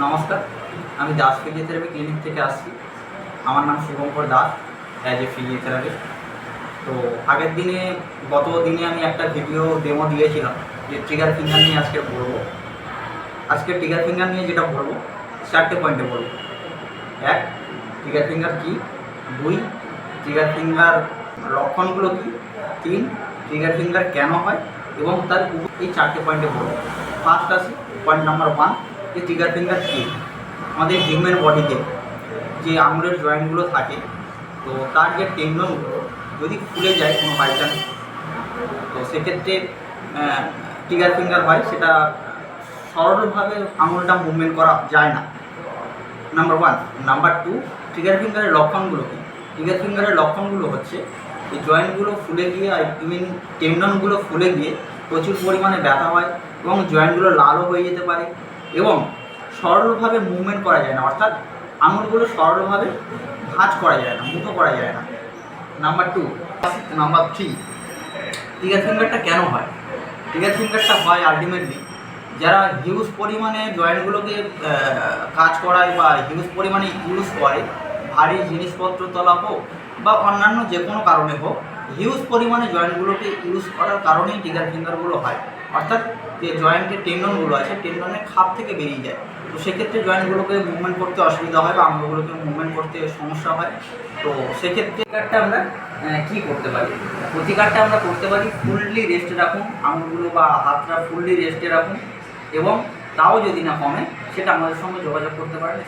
নমস্কার, আমি Das physiotherapy clinic থেকে আসছি। আমার নাম Shubhankar Das as a physiotherapist তো আগের দিনে, গত দিনে আমি একটা ভিডিও ডেমো দিয়েছিলাম, যে ট্রিগার ফিঙ্গার নিয়ে আজকে বলব। আজকে ট্রিগার ফিঙ্গার নিয়ে যেটা বলব, চারটে পয়েন্টে বলব। এক ট্রিগার ফিঙ্গার কী? দুই ট্রিগার ফিঙ্গার লক্ষণগুলো কী? তিন ট্রিগার ফিঙ্গার কেন হয়? এবং তার এই চারটে পয়েন্টে বলব। ফার্স্ট আসি পয়েন্ট নাম্বার ওয়ান যে ট্রিগার ফিঙ্গার কী? আমাদের হিউম্যান বডিতে যে আঙুলের জয়েন্টগুলো থাকে, তো তার যে টেন্ডনগুলো যদি খুলে যায় কোনো বাই চান্স তো সেক্ষেত্রে ট্রিগার ফিঙ্গার হয়, সেটা সরলভাবে আঙুলটা মুভমেন্ট করা যায় না। Number one number two trigger ফিঙ্গারের লক্ষণগুলো কী? ট্রিগার ফিঙ্গারের লক্ষণগুলো হচ্ছে, এই জয়েন্টগুলো ফুলে গিয়ে আই মিন টেন্ডনগুলো ফুলে গিয়ে প্রচুর পরিমাণে ব্যথা হয় এবং জয়েন্টগুলো লালও হয়ে যেতে পারে। এবং সরলভাবে মুভমেন্ট করা যায় না। অর্থাৎ আঙুলগুলো সরলভাবে ভাঁজ করা যায় না, মুঠো করা যায় না। Number two number three trigger ফিঙ্গারটা কেন হয়? ট্রিগার ফিঙ্গারটা হয় আলটিমেটলি যারা হিউজ পরিমাণে জয়েন্টগুলোকে কাজ করায় বা হিউজ পরিমাণে ইউজ করে, ভারী জিনিসপত্র তোলা হোক বা অন্যান্য যে কোনো কারণে হোক হিউজ পরিমাণে জয়েন্টগুলোকে ইউজ করার কারণেই ট্রিগার ফিঙ্গারগুলো হয়। অর্থাৎ যে জয়েন্টের টেন্ডনগুলো আছে টেন্ডনের খাপ থেকে বেরিয়ে যায়। তো সেক্ষেত্রে জয়েন্টগুলোকে মুভমেন্ট করতে অসুবিধা হয় বা আঙুলগুলোকে মুভমেন্ট করতে সমস্যা হয়। তো সেক্ষেত্রে প্রতিকারটা আমরা কি করতে পারি? প্রতিকারটা আমরা করতে পারি ফুললি রেস্টে রাখুন আঙুলগুলো বা হাতটা ফুললি রেস্টে রাখুন এবং তাও যদি না কমে, সেটা আমাদের সঙ্গে যোগাযোগ করতে পারেন।